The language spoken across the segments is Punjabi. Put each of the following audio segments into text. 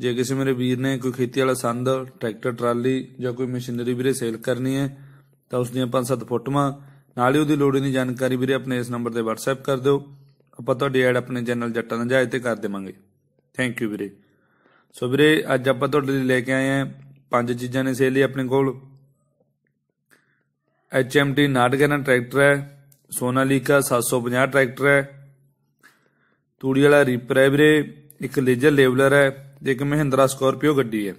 ਜੇ ਕਿਸੇ ਮੇਰੇ ਵੀਰ ਨੇ ਕੋਈ ਖੇਤੀ ਵਾਲਾ ਸੰਦ, ਟਰੈਕਟਰ, ਟਰਾਲੀ ਜਾਂ ਕੋਈ ਮਸ਼ੀਨਰੀ ਵੀਰੇ ਸੇਲ ਕਰਨੀ ਹੈ, ਤਾਂ ਉਸ ਦੀਆਂ 5-7 ਫੋਟੋਆਂ, ਨਾਲ ਹੀ ਉਹਦੀ ਲੋੜੀਂਦੀ ਜਾਣਕਾਰੀ ਵੀਰੇ ਆਪਣੇ ਇਸ ਨੰਬਰ ਤੇ WhatsApp ਕਰ ਦਿਓ। ਆਪਾਂ ਤੁਹਾਡੀ ਐਡ ਆਪਣੇ ਚੈਨਲ ਜੱਟਾਂ ਦਾ ਜਹਾਜ਼ ਤੇ ਕਰ ਦੇਵਾਂਗੇ। ਥੈਂਕ ਯੂ ਵੀਰੇ। ਸੋ ਵੀਰੇ, ਅੱਜ ਆਪਾਂ ਤੁਹਾਡੇ ਲਈ ਲੈ ਕੇ ਆਏ ਹਾਂ ਪੰਜ ਚੀਜ਼ਾਂ ਨੇ ਸੇਲ ਲਈ ਆਪਣੇ ਕੋਲ। HMT 911 ਟਰੈਕਟਰ ਹੈ, ਸੋਨਾਲੀਕਾ 750 ਟਰੈਕਟਰ ਹੈ। ਤੂੜੀ ਵਾਲਾ ਰੀਪਰ ਹੈ ਵੀਰੇ, ਇੱਕ ਲੇਜਰ ਲੇਵਲਰ ਹੈ। ਤੇ ਇੱਕ ਮਹਿੰਦਰਾ ਸਕਾਰਪੀਓ ਗੱਡੀ ਹੈ।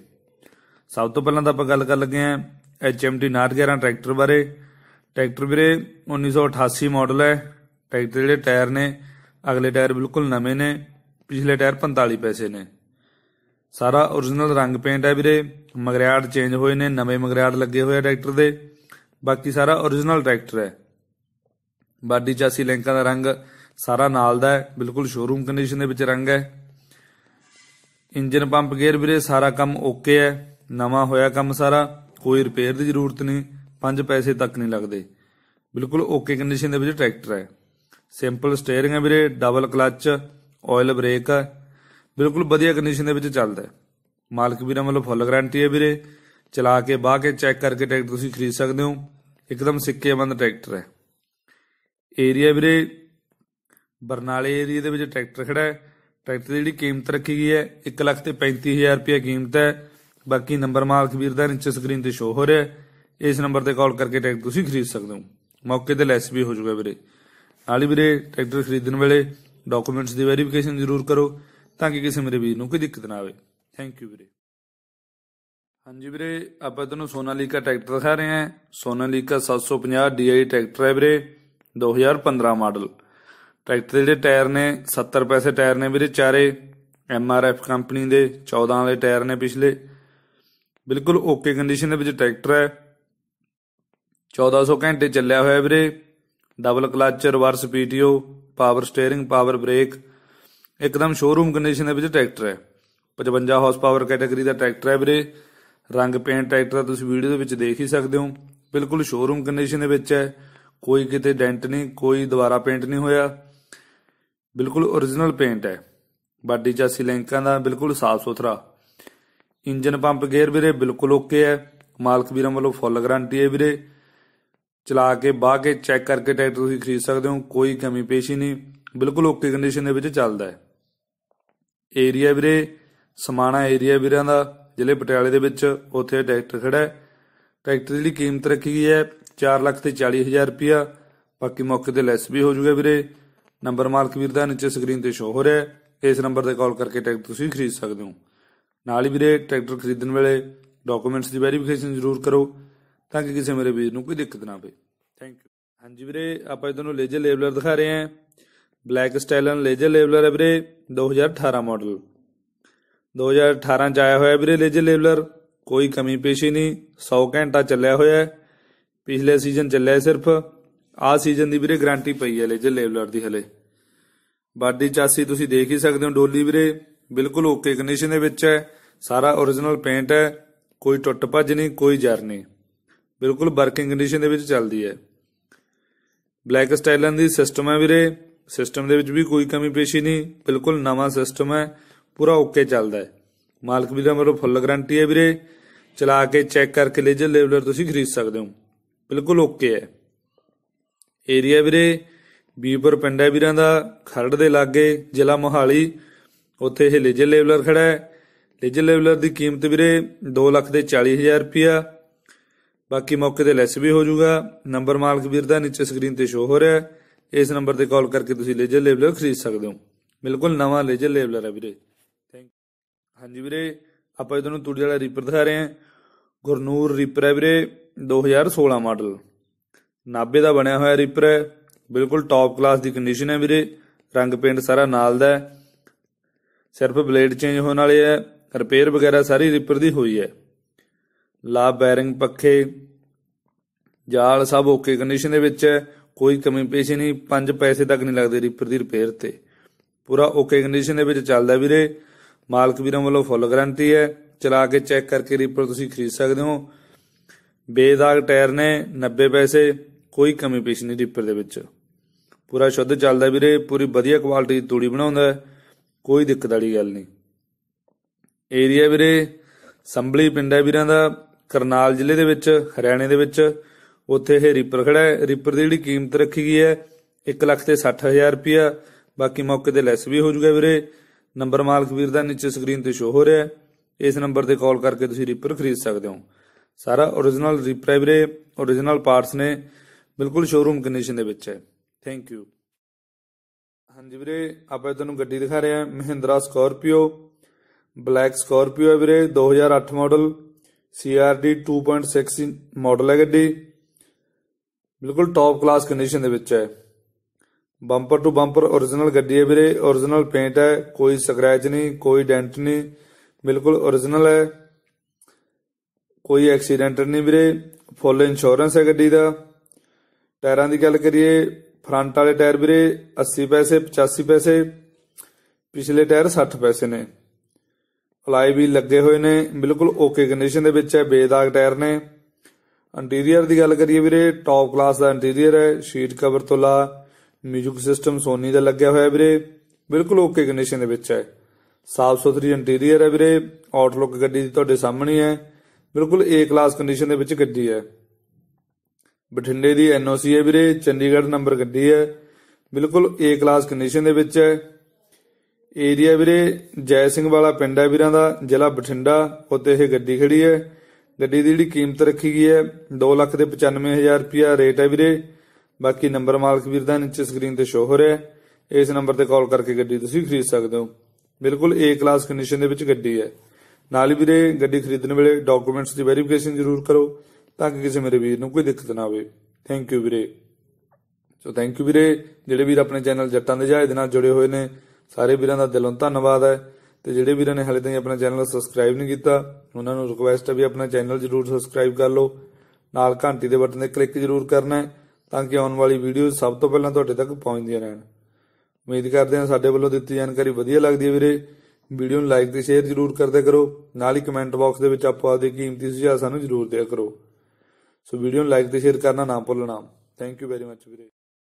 ਸਭ ਤੋਂ ਪਹਿਲਾਂ ਤਾਂ ਆਪਾਂ ਗੱਲ ਕਰ ਲੱਗੇ ਹਾਂ HMT 911 ਟਰੈਕਟਰ ਬਾਰੇ। ਟਰੈਕਟਰ ਵੀਰੇ 1988 ਮਾਡਲ ਹੈ। ਟਰੈਕਟਰ ਜਿਹੜੇ ਟਾਇਰ ਨੇ, ਅਗਲੇ ਟਾਇਰ ਬਿਲਕੁਲ ਨਵੇਂ ਨੇ, ਪਿਛਲੇ ਟਾਇਰ 45 ਪੈਸੇ ਨੇ। ਸਾਰਾ origignal ਰੰਗ ਪੇਂਟ ਹੈ ਵੀਰੇ, ਮਗਰਿਆੜ ਚੇਂਜ ਹੋਏ ਨੇ, ਨਵੇਂ ਮਗਰਿਆੜ ਲੱਗੇ ਹੋਏ ਆ ਟਰੈਕਟਰ ਦੇ। ਬਾਕੀ ਸਾਰਾ origignal ਟਰੈਕਟਰ ਹੈ। ਬਾਡੀ ਚਾਸੀ ਲਿੰਕਾਂ ਦਾ ਰੰਗ ਸਾਰਾ ਨਾਲ ਦਾ ਹੈ, ਬਿਲਕੁਲ ਸ਼ੋਰੂਮ ਕੰਡੀਸ਼ਨ ਦੇ ਵਿੱਚ ਰੰਗ ਹੈ। ਇੰਜਨ ਪੰਪ ਗੇਅਰ ਵੀਰੇ, ਸਾਰਾ ਕੰਮ ਓਕੇ ਹੈ। ਨਵਾਂ ਹੋਇਆ ਕੰਮ ਸਾਰਾ। ਕੋਈ ਰਿਪੇਅਰ ਦੀ ਜ਼ਰੂਰਤ ਨਹੀਂ। 5 ਪੈਸੇ ਤੱਕ ਨਹੀਂ ਲੱਗਦੇ। ਬਿਲਕੁਲ ਓਕੇ ਕੰਡੀਸ਼ਨ ਦੇ ਵਿੱਚ ਟਰੈਕਟਰ ਹੈ। ਸਿੰਪਲ ਸਟੀਅਰਿੰਗ ਹੈ ਵੀਰੇ ਡਬਲ ਕਲੱਚ ਆਇਲ ਬ੍ਰੇਕ ਹੈ। ਬਿਲਕੁਲ ਵਧੀਆ ਕੰਡੀਸ਼ਨ ਦੇ ਵਿੱਚ ਚੱਲਦਾ ਹੈ। ਮਾਲਕ ਵੀਰਾਂ ਵੱਲੋਂ ਫੁੱਲ ਗਾਰੰਟੀ ਹੈ ਵੀਰੇ। ਚਲਾ ਕੇ ਬਾਹ ਕੇ ਚੈੱਕ ਕਰਕੇ ਟਰੈਕਟਰ ਤੁਸੀਂ ਖਰੀਦ ਸਕਦੇ ਹੋ। ਇੱਕਦਮ ਸਿੱਕੇ ਟਰੈਕਟਰ ਹੈ। ਏਰੀਆ ਵੀਰੇ, ਬਰਨਾਲੇ ਏਰੀਆ ਦੇ ਵਿੱਚ ਟਰੈਕਟਰ ਖੜਾ ਹੈ। ਟਰੈਕਟਰ ਦੀ ਜਿਹੜੀ ਕੀਮਤ ਰੱਖੀ ਗਈ ਹੈ 1 ਲੱਖ ਤੇ 35000 ਰੁਪਏ ਕੀਮਤ ਹੈ। ਬਾਕੀ ਨੰਬਰ ਮਾਲਕ ਵੀਰ ਦਾ ਨੀਚੇ ਸਕਰੀਨ ਤੇ ਸ਼ੋ ਹੋ ਰਿਹਾ ਇਸ ਨੰਬਰ ਤੇ ਕਾਲ ਕਰਕੇ ਟਰੈਕਟਰ ਤੁਸੀਂ ਖਰੀਦ ਸਕਦੇ ਹੋ। ਮੌਕੇ ਤੇ ਲੈਸ ਵੀ ਹੋ ਜਾਊਗਾ ਵੀਰੇ। ਨਾਲ ਹੀ ਵੀਰੇ, ਟਰੈਕਟਰ ਖਰੀਦਣ ਵੇਲੇ ਡਾਕੂਮੈਂਟਸ ਦੀ ਵੈਰੀਫਿਕੇਸ਼ਨ ਜ਼ਰੂਰ ਕਰੋ ਤਾਂ ਕਿ ਕਿਸੇ ਮੇਰੇ ਵੀਰ ਨੂੰ ਕੋਈ ਦਿੱਕਤ ਨਾ ਆਵੇ। ਥੈਂਕ ਯੂ ਵੀਰੇ। ਹਾਂਜੀ ਵੀਰੇ, ਆਪਾਂ ਤੁਹਾਨੂੰ ਸੋਨਾਲੀਕਾ ਟਰੈਕਟਰ ਦਿਖਾ ਰਹੇ ਹਾਂ। ਸੋਨਾਲੀਕਾ 750 DI ਟਰੈਕਟਰ ਹੈ ਵੀਰੇ 2015 ਮਾਡਲ। ਟਰੈਕਟਰ ਦੇ ਜਿਹੜੇ ਟਾਇਰ ਨੇ 70 ਪੈਸੇ ਟਾਇਰ ਨੇ ਵੀਰੇ ਚਾਰੇ। MRF ਕੰਪਨੀ ਦੇ 14 ਵਾਲੇ ਟਾਇਰ ਨੇ ਪਿਛਲੇ। ਬਿਲਕੁਲ ਓਕੇ ਕੰਡੀਸ਼ਨ ਦੇ ਵਿੱਚ ਟਰੈਕਟਰ ਹੈ। 1400 ਘੰਟੇ ਚੱਲਿਆ ਹੋਇਆ ਵੀਰੇ। Double clutch reverse PTO power steering power brake ਇੱਕਦਮ ਸ਼ੋਰੂਮ ਕੰਡੀਸ਼ਨ ਦੇ ਵਿੱਚ ਟਰੈਕਟਰ ਹੈ। 55 ਹਾਰਸ ਪਾਵਰ ਕੈਟਾਗਰੀ ਦਾ ਟਰੈਕਟਰ ਹੈ ਵੀਰੇ। ਰੰਗ ਪੇਂਟ ਟਰੈਕਟਰ ਤੁਸੀਂ ਵੀਡੀਓ ਦੇ ਵਿੱਚ ਦੇਖ ਹੀ ਸਕਦੇ ਹੋ। ਬਿਲਕੁਲ ਸ਼ੋਰੂਮ ਕੰਡੀਸ਼ਨ ਦੇ ਵਿੱਚ ਹੈ। ਕੋਈ ਕਿਤੇ ਡੈਂਟ ਨਹੀਂ, ਕੋਈ ਦੁਬਾਰਾ ਪੇਂਟ ਨਹੀਂ ਹੋਇਆ। ਬਿਲਕੁਲ origignal ਪੇਂਟ ਹੈ। ਬਾਡੀ ਚਾਸੀ ਲੈਂਕਾਂ ਦਾ ਬਿਲਕੁਲ ਸਾਫ਼ ਸੁਥਰਾ। ਇੰਜਨ ਪੰਪ ਗੇਅਰ ਵੀਰੇ ਬਿਲਕੁਲ ਓਕੇ ਹੈ। ਮਾਲਕ ਵੀਰਾਂ ਵੱਲੋਂ ਫੁੱਲ ਗਾਰੰਟੀ ਹੈ ਵੀਰੇ। ਚਲਾ ਕੇ, ਬਾਹ ਕੇ ਚੈੱਕ ਕਰਕੇ ਟਰੈਕਟਰ ਤੁਸੀਂ ਖਰੀਦ ਸਕਦੇ ਹੋ, ਕੋਈ ਕਮੀ ਪੇਸ਼ੀ ਨਹੀਂ। ਬਿਲਕੁਲ ਓਕੇ ਕੰਡੀਸ਼ਨ ਦੇ ਵਿੱਚ ਚੱਲਦਾ ਹੈ। ਏਰੀਆ ਵੀਰੇ, ਸਮਾਣਾ ਏਰੀਆ ਵੀਰਾਂ ਦਾ, ਜ਼ਿਲ੍ਹੇ ਪਟਿਆਲੇ ਦੇ ਵਿੱਚ ਉੱਥੇ ਟਰੈਕਟਰ ਖੜਾ ਹੈ। ਟਰੈਕਟਰ ਦੀ ਜਿਹੜੀ ਕੀਮਤ ਰੱਖੀ ਗਈ ਹੈ 4 ਲੱਖ ਤੇ 40 ਹਜ਼ਾਰ ਰੁਪਿਆ ਬਾਕੀ ਮੌਕੇ ਤੇ ਲੈਸ ਵੀ ਹੋ ਜਾਊਗਾ ਵੀਰੇ। ਨੰਬਰ ਮਾਲਕ ਵੀਰ ਦਾ ਨੀਚੇ ਸਕਰੀਨ ਤੇ ਸ਼ੋ ਹੋ ਰਿਹਾ ਹੈ। ਇਸ ਨੰਬਰ ਤੇ ਕਾਲ ਕਰਕੇ ਟਰੈਕਟਰ ਤੁਸੀਂ ਖਰੀਦ ਸਕਦੇ ਹੋ। ਨਾਲ ਹੀ ਵੀਰੇ, ਟਰੈਕਟਰ ਖਰੀਦਣ ਵੇਲੇ ਡਾਕੂਮੈਂਟਸ ਦੀ ਵੈਰੀਫਿਕੇਸ਼ਨ ਜ਼ਰੂਰ ਕਰੋ ਤਾਂ ਕਿ ਕਿਸੇ ਮੇਰੇ ਵੀਰ ਨੂੰ ਕੋਈ ਦਿੱਕਤ ਨਾ ਆਵੇ। ਥੈਂਕ ਯੂ ਹਾਂਜੀ ਵੀਰੇ, ਆਪਾਂ ਤੁਹਾਨੂੰ ਲੇਜਰ ਲੇਬਲਰ ਦਿਖਾ ਰਹੇ ਹਾਂ। ਬਲੈਕ ਸਟਾਈਲਨ ਲੇਜਰ ਲੇਬਲਰ ਹੈ ਵੀਰੇ 2018 ਮਾਡਲ 2018 ਚ ਆਇਆ ਹੋਇਆ ਵੀਰੇ ਲੇਜਰ ਲੇਬਲਰ ਕੋਈ ਕਮੀ ਪੇਸ਼ੀ ਨਹੀਂ 100 ਘੰਟਾ ਚੱਲਿਆ ਹੋਇਆ ਪਿਛਲੇ ਸੀਜ਼ਨ ਚੱਲਿਆ ਸਿਰਫ। ਆਹ ਸੀਜ਼ਨ ਦੀ ਵੀਰੇ ਗਾਰੰਟੀ ਪਈ ਹੈ ਲੇਜਰ ਲੇਬਲਰ ਦੀ ਹਲੇ। ਬਾਡੀ ਚਾਸੀ ਤੁਸੀਂ ਦੇਖ ਹੀ ਸਕਦੇ ਹੋ, ਡੋਲੀ ਵੀਰੇ ਬਿਲਕੁਲ ਓਕੇ ਕੰਡੀਸ਼ਨ ਦੇ ਵਿੱਚ ਹੈ, ਸਾਰਾ origignal ਪੇਂਟ ਹੈ, ਕੋਈ ਟੁੱਟ ਭੱਜ ਨਹੀਂ, ਕੋਈ ਜਰ ਨਹੀਂ। ਬਿਲਕੁਲ ਵਰਕਿੰਗ ਕੰਡੀਸ਼ਨ ਦੇ ਵਿੱਚ ਚੱਲਦੀ ਹੈ। ਬਲੈਕ ਸਟਾਈਲਨ ਦੀ ਸਿਸਟਮ ਹੈ ਵੀਰੇ ਸਿਸਟਮ ਦੇ ਵਿੱਚ ਵੀ ਕੋਈ ਕਮੀ ਪੇਸ਼ੀ ਨਹੀਂ, ਬਿਲਕੁਲ ਨਵਾਂ ਸਿਸਟਮ ਹੈ, ਪੂਰਾ ਓਕੇ ਚੱਲਦਾ ਹੈ। ਮਾਲਕ ਵੀਰਾਂ ਵੱਲੋਂ ਫੁੱਲ ਗਾਰੰਟੀ ਹੈ ਵੀਰੇ, ਚਲਾ ਕੇ ਚੈੱਕ ਕਰਕੇ ਲੇਜਰ ਲੇਬਲਰ ਤੁਸੀਂ ਖਰੀਦ ਸਕਦੇ ਹੋ। ਬਿਲਕੁਲ ਓਕੇ ਹੈ। ਏਰੀਆ ਵੀਰੇ ਬੀਪਰ ਪਿੰਡ ਹੈ ਵੀਰਾਂ ਦਾ, ਖਰੜ ਦੇ ਲਾਗੇ, ਜ਼ਿਲ੍ਹਾ ਮੋਹਾਲੀ, ਉੱਥੇ ਇਹ ਲੇਜਰ ਲੇਬਲਰ ਖੜਾ ਹੈ। ਲੇਜਰ ਲੇਬਲਰ ਦੀ ਕੀਮਤ ਵੀਰੇ 2 ਲੱਖ ਦੇ 40 ਹਜ਼ਾਰ ਰੁਪਿਆ ਬਾਕੀ ਮੌਕੇ ਤੇ ਲੈਸ ਵੀ ਹੋ ਜਾਊਗਾ ਨੰਬਰ ਮਾਲਕ ਵੀਰ ਦਾ ਨੀਚੇ ਸਕਰੀਨ ਤੇ ਸ਼ੋ ਹੋ ਰਿਹਾ ਇਸ ਨੰਬਰ ਤੇ ਕਾਲ ਕਰਕੇ ਤੁਸੀਂ ਲੇਜਰ ਲੇਬਲਰ ਖਰੀਦ ਸਕਦੇ ਹੋ। ਬਿਲਕੁਲ ਨਵਾਂ ਲੇਜਰ ਲੇਬਲਰ ਹੈ ਵੀਰੇ। ਥੈਂਕ ਹਾਂਜੀ ਵੀਰੇ, ਆਪਾਂ ਤੁਹਾਨੂੰ ਤੂੜੀ ਵਾਲਾ ਰੀਪਰ ਦਿਖਾ ਰਹੇ ਹਾਂ। ਗੁਰਨੂਰ ਰੀਪਰ ਹੈ ਵੀਰੇ 2016 ਮਾਡਲ। ਨਾਬੇ ਦਾ ਬਣਿਆ ਹੋਇਆ ਰੀਪਰ ਹੈ। ਬਿਲਕੁਲ ਟੌਪ ਕਲਾਸ ਦੀ ਕੰਡੀਸ਼ਨ ਹੈ ਵੀਰੇ। ਰੰਗ ਪੇਂਟ ਸਾਰਾ ਨਾਲ ਦਾ ਹੈ। ਸਿਰਫ ਬਲੇਡ ਚੇਂਜ ਹੋਣ ਵਾਲੇ ਹੈ। ਰਿਪੇਅਰ ਵਗੈਰਾ ਸਾਰੀ ਰਿਪਰ ਦੀ ਹੋਈ ਹੈ। ਲਾ ਬੈਰਿੰਗ ਪੱਖੇ, ਜਾਲ ਸਭ ਓਕੇ ਕੰਡੀਸ਼ਨ ਦੇ ਵਿੱਚ ਹੈ। ਕੋਈ ਕਮੀ ਪੇਸ਼ੀ ਨਹੀਂ। 5 ਪੈਸੇ ਤੱਕ ਨਹੀਂ ਲੱਗਦੇ ਰੀਪਰ ਦੀ ਰਿਪੇਅਰ ਤੇ। ਪੂਰਾ ਓਕੇ ਕੰਡੀਸ਼ਨ ਦੇ ਵਿੱਚ ਚੱਲਦਾ ਵੀਰੇ। ਮਾਲਕ ਵੀਰਾਂ ਵੱਲੋਂ ਫੁੱਲ ਗਾਰੰਟੀ ਹੈ। ਚਲਾ ਕੇ ਚੈੱਕ ਕਰਕੇ ਰੀਪਰ ਤੁਸੀਂ ਖਰੀਦ ਸਕਦੇ ਹੋ। ਬੇਦਾਗ ਟਾਇਰ ਨੇ 90 ਪੈਸੇ। ਕੋਈ ਕਮੀ ਪੇਸ਼ੀ ਨਹੀਂ ਰੀਪਰ ਦੇ ਵਿੱਚ। ਪੂਰਾ ਸ਼ੁੱਧ ਚੱਲਦਾ ਵੀਰੇ, ਪੂਰੀ ਵਧੀਆ ਕੁਆਲਿਟੀ ਦੀ ਤੂੜੀ ਬਣਾਉਂਦਾ ਕੋਈ ਦਿੱਕਤ ਵਾਲੀ ਗੱਲ ਨਹੀਂ। ਏਰੀਆ ਵੀਰੇ, ਸੰਭਲੀ ਪਿੰਡ ਹੈ ਵੀਰਾਂ ਦਾ, ਕਰਨਾਲ ਜ਼ਿਲ੍ਹੇ ਦੇ ਵਿੱਚ, ਹਰਿਆਣੇ ਦੇ ਵਿੱਚ। ਉੱਥੇ ਇਹ ਰੀਪਰ ਖੜਾ ਹੈ, ਰੀਪਰ ਦੀ ਜਿਹੜੀ ਕੀਮਤ ਰੱਖੀ ਗਈ ਹੈ 1 ਲੱਖ ਤੇ 60000 ਰੁਪਿਆ ਬਾਕੀ ਮੌਕੇ ਤੇ ਲੈਸ ਵੀ ਹੋ ਜਾਊਗਾ ਵੀਰੇ। ਨੰਬਰ ਮਾਲਕ ਵੀਰ ਦਾ ਨੀਚੇ ਸਕਰੀਨ ਤੇ ਸ਼ੋ ਹੋ ਰਿਹਾ ਹੈ। ਇਸ ਨੰਬਰ ਤੇ ਕਾਲ ਕਰਕੇ ਤੁਸੀਂ ਰੀਪਰ ਖਰੀਦ ਸਕਦੇ ਹੋ। ਸਾਰਾ origignal ਰੀਪਰ ਹੈ ਵੀਰੇ origignal ਪਾਰਟਸ ਨੇ। ਬਿਲਕੁਲ ਸ਼ੋਰੂਮ ਕੰਡੀਸ਼ਨ ਦੇ ਵਿੱਚ ਹੈ। ਥੈਂਕ ਯੂ ਹਾਂਜੀ ਵੀਰੇ, ਆਪਾਂ ਤੁਹਾਨੂੰ ਗੱਡੀ ਦਿਖਾ ਰਹੇ ਹਾਂ। ਮਹਿੰਦਰਾ ਸਕਾਰਪੀਓ ਬਲੈਕ ਸਕਾਰਪੀਓ ਹੈ ਵੀਰੇ 2008 ਮਾਡਲ CRD 2.6 ਮਾਡਲ ਹੈ ਗੱਡੀ। ਬਿਲਕੁਲ ਟੌਪ ਕਲਾਸ ਕੰਡੀਸ਼ਨ ਦੇ ਵਿੱਚ ਹੈ। ਬੰਪਰ ਟੂ ਬੰਪਰ origignal ਗੱਡੀ ਹੈ ਵੀਰੇ। Origignal ਪੇਂਟ ਹੈ, ਕੋਈ ਸਕ੍ਰੈਚ ਨਹੀਂ, ਕੋਈ ਡੈਂਟ ਨਹੀਂ, ਬਿਲਕੁਲ origignal ਹੈ। ਕੋਈ ਐਕਸੀਡੈਂਟ ਨਹੀਂ ਵੀਰੇ। ਫੁੱਲ ਇੰਸ਼ੋਰੈਂਸ ਹੈ ਗੱਡੀ ਦਾ। ਟਾਇਰਾਂ ਦੀ ਗੱਲ ਕਰੀਏ, ਫਰੰਟ ਵਾਲੇ ਟਾਇਰ ਵੀਰੇ 80 ਪੈਸੇ 85 ਪੈਸੇ, ਪਿਛਲੇ ਟਾਇਰ 60 ਪੈਸੇ ਨੇ। ਅਲਾਈ ਵੀ ਲੱਗੇ ਹੋਏ ਨੇ, ਬਿਲਕੁਲ ਓਕੇ ਕੰਡੀਸ਼ਨ ਦੇ ਵਿੱਚ ਹੈ, ਬੇਦਾਗ ਟਾਇਰ ਨੇ। ਇੰਟੀਰੀਅਰ ਦੀ ਗੱਲ ਕਰੀਏ ਵੀਰੇ ਟੌਪ ਕਲਾਸ ਦਾ ਇੰਟੀਰੀਅਰ ਹੈ ਸ਼ੀਟ ਕਵਰ ਤੋਂ ਲਾ ਮਿਊਜ਼ਿਕ ਸਿਸਟਮ ਸੋਨੀ ਦਾ ਲੱਗਿਆ ਹੋਇਆ ਵੀਰੇ, ਬਿਲਕੁਲ ਓਕੇ ਕੰਡੀਸ਼ਨ ਦੇ ਵਿੱਚ ਹੈ। ਸਾਫ਼ ਸੁਥਰੀ ਇੰਟੀਰੀਅਰ ਹੈ ਵੀਰੇ ਆਊਟਲੁੱਕ ਗੱਡੀ ਦੀ ਤੁਹਾਡੇ ਸਾਹਮਣੇ ਹੈ, ਬਿਲਕੁਲ ਏ ਕਲਾਸ ਕੰਡੀਸ਼ਨ ਦੇ ਵਿੱਚ ਗੱਡੀ ਹੈ। ਬਠਿੰਡੇ ਦੀ ਐਨਓਸੀ ਹੈ ਵੀਰੇ, ਚੰਡੀਗੜ੍ਹ ਨੰਬਰ ਗੱਡੀ ਹੈ। ਬਿਲਕੁਲ ਏ ਕਲਾਸ ਕੰਡੀਸ਼ਨ ਦੇ ਵਿੱਚ ਹੈ। ਏਰੀਆ ਵੀਰੇ, ਜੈ ਸਿੰਘ ਵਾਲਾ ਪਿੰਡ ਹੈ ਵੀਰਾਂ ਦਾ, ਜ਼ਿਲ੍ਹਾ ਬਠਿੰਡਾ ਉੱਤੇ ਇਹ ਗੱਡੀ ਖੜੀ ਹੈ। ਗੱਡੀ ਦੀ ਜਿਹੜੀ ਕੀਮਤ ਰੱਖੀ ਗਈ ਹੈ 2 ਲੱਖ ਦੇ 95000 ਰੁਪਿਆ ਰੇਟ ਹੈ ਵੀਰੇ। ਬਾਕੀ ਨੰਬਰ ਮਾਲਕ ਵੀਰ ਦਾ ਨੀਚੇ ਸਕਰੀਨ ਤੇ ਸ਼ੋ ਹੋ ਰਿਹਾ ਹੈ। ਇਸ ਨੰਬਰ ਤੇ ਕਾਲ ਕਰਕੇ ਗੱਡੀ ਤੁਸੀਂ ਖਰੀਦ ਸਕਦੇ ਹੋ। ਬਿਲਕੁਲ ਏ ਕਲਾਸ ਕੰਡੀਸ਼ਨ ਦੇ ਵਿੱਚ ਗੱਡੀ ਹੈ। ਨਾਲ ਹੀ ਵੀਰੇ, ਗੱਡੀ ਖਰੀਦਣ ਵੇਲੇ ਡਾਕੂਮੈਂਟਸ ਦੀ ਵੈਰੀਫਿਕੇਸ਼ਨ ਜ਼ਰੂਰ ਕਰੋ। ਤਾਂ ਕਿ ਕਿਸੇ ਮੇਰੇ ਵੀਰ ਨੂੰ ਕੋਈ ਦਿੱਕਤ ਨਾ ਆਵੇ। ਥੈਂਕ ਯੂ ਵੀਰੇ। ਸੋ ਥੈਂਕ ਯੂ ਵੀਰੇ। ਜਿਹੜੇ ਵੀਰ ਆਪਣੇ ਚੈਨਲ ਜੱਟਾਂ ਦੇ ਜਹਾਜ਼ ਦੇ ਨਾਲ ਜੁੜੇ ਹੋਏ ਨੇ, ਸਾਰੇ ਵੀਰਾਂ ਦਾ ਦਿਲੋਂ ਧੰਨਵਾਦ ਹੈ। ਤੇ ਜਿਹੜੇ ਵੀਰਾਂ ਨੇ ਹਾਲੇ ਤਾਈਂ ਆਪਣਾ ਚੈਨਲ ਸਬਸਕ੍ਰਾਈਬ ਨਹੀਂ ਕੀਤਾ, ਉਹਨਾਂ ਨੂੰ ਰਿਕੁਐਸਟ ਹੈ ਵੀ ਆਪਣਾ ਚੈਨਲ ਜਰੂਰ ਸਬਸਕ੍ਰਾਈਬ ਕਰ ਲਓ। ਨਾਲ ਘੰਟੀ ਦੇ ਬਟਨ ਤੇ ਕਲਿੱਕ ਜਰੂਰ ਕਰਨਾ ਹੈ, ਤਾਂ ਕਿ ਆਉਣ ਵਾਲੀ ਵੀਡੀਓ ਸਭ ਤੋਂ ਪਹਿਲਾਂ ਤੁਹਾਡੇ ਤੱਕ ਪਹੁੰਚਦੀਆਂ ਰਹਿਣ। ਉਮੀਦ ਕਰਦੇ ਹਾਂ ਸਾਡੇ ਵੱਲੋਂ ਦਿੱਤੀ ਜਾਣਕਾਰੀ ਵਧੀਆ ਲੱਗਦੀ ਹੈ ਵੀਰੇ। ਵੀਡੀਓ ਨੂੰ ਲਾਈਕ ਤੇ ਸ਼ੇਅਰ ਜਰੂਰ ਕਰਦੇ ਕਰੋ। ਨਾਲ ਹੀ ਕਮੈਂਟ ਬਾਕਸ ਦੇ ਵਿੱਚ ਆਪੋ ਆਪਦੇ ਕੀਮਤੀ ਸੁਝਾਅ ਸਾਨੂੰ ਜਰੂਰ ਦਿਆ ਕਰੋ। ਸੋ ਵੀਡੀਓ ਨੂੰ ਲਾਈਕ ਤੇ ਸ਼ੇਅਰ ਕਰਨਾ ਨਾ ਭੁੱਲਣਾ। ਥੈਂਕ ਯੂ ਵੈਰੀ ਮੱਚ ਵੀਰੇ।